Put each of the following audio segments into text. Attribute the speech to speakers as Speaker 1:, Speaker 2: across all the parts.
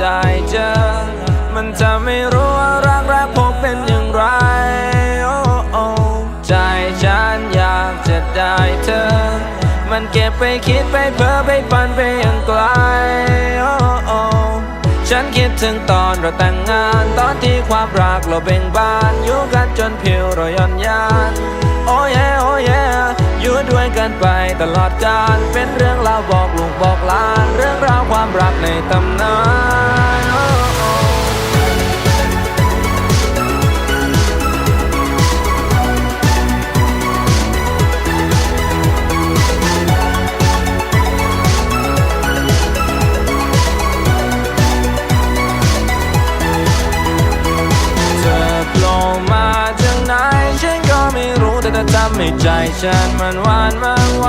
Speaker 1: ได้เจอ มันจะไม่รู้ว่ารักแรกพบเป็นอย่างไรโอ้ใจฉันอยากจะได้เธอ มันเก็บไปคิดไปเพ้อไปฝันไปยังไกลโอ้โอ้ฉันคิดถึงตอนเราแต่งงาน ตอนที่ความรักเราเบ่งบานอยู่กันจนผิวเราย่อนยานโอ้ยโอ้ยอยู่ด้วยกันไปตลอดกาลเป็นเรื่องราวบอกลูกบอกหลาำให้ใจฉันมันหวานมากไว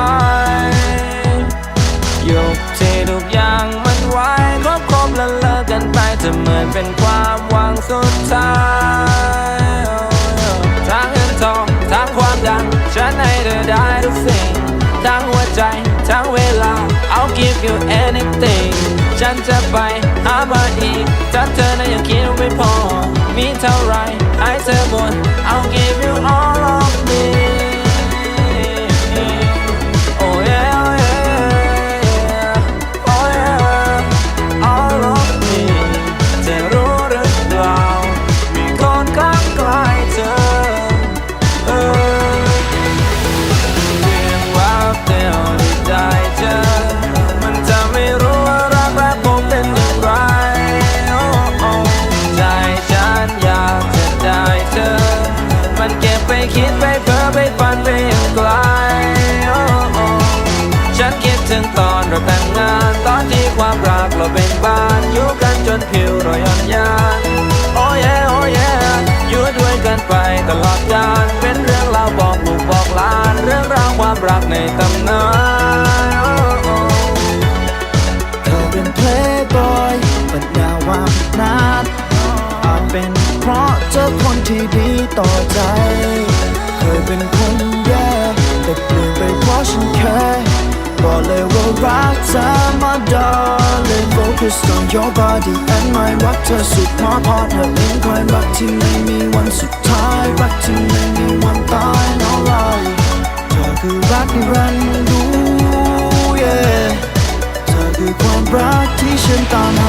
Speaker 1: ยุคที่ทุกอย่างมันไวครบครบแล้วเลิกกันไปเธอเหมือนเป็นความหวังสุดท้ายทั้งเงินทองทั้งความดัง ฉันให้เธอได้ทุกสิ่ง ทั้งหัวใจทั้งเวลา I'll give you anything ฉันจะไปหามาอีกถ้าเธอนั้นยังคิดไม่พอ มีเท่าไรให้เธอหมด I'll give you ฉันคิดถึงตอนเราแต่งงาน ตอนที่ความรักเราเป็นบ้านอยู่กันจนผิวเราย่อนยานโอ้ยโอ้ยอยู่ด้วยกันไปตลอดกาลเป็นเรื่องราวบอกลูกบอกหลาน เรื่องราวความรักในตำนาน
Speaker 2: เธอเป็น playboy ปัญญาวามนาดอาจเป็นเพราะเจอคนที่ดีต่อใจ เคยเป็นคน darling focus on your body and my รักเธอสุดมอพอเธอเป็นคอยรักที่ไม่มีวันสุดท้าย รักที่ไม่มีวันตาย no lie เธอคือรักนิรันดร์ yeah เธอคือความรักที่ฉันตามหา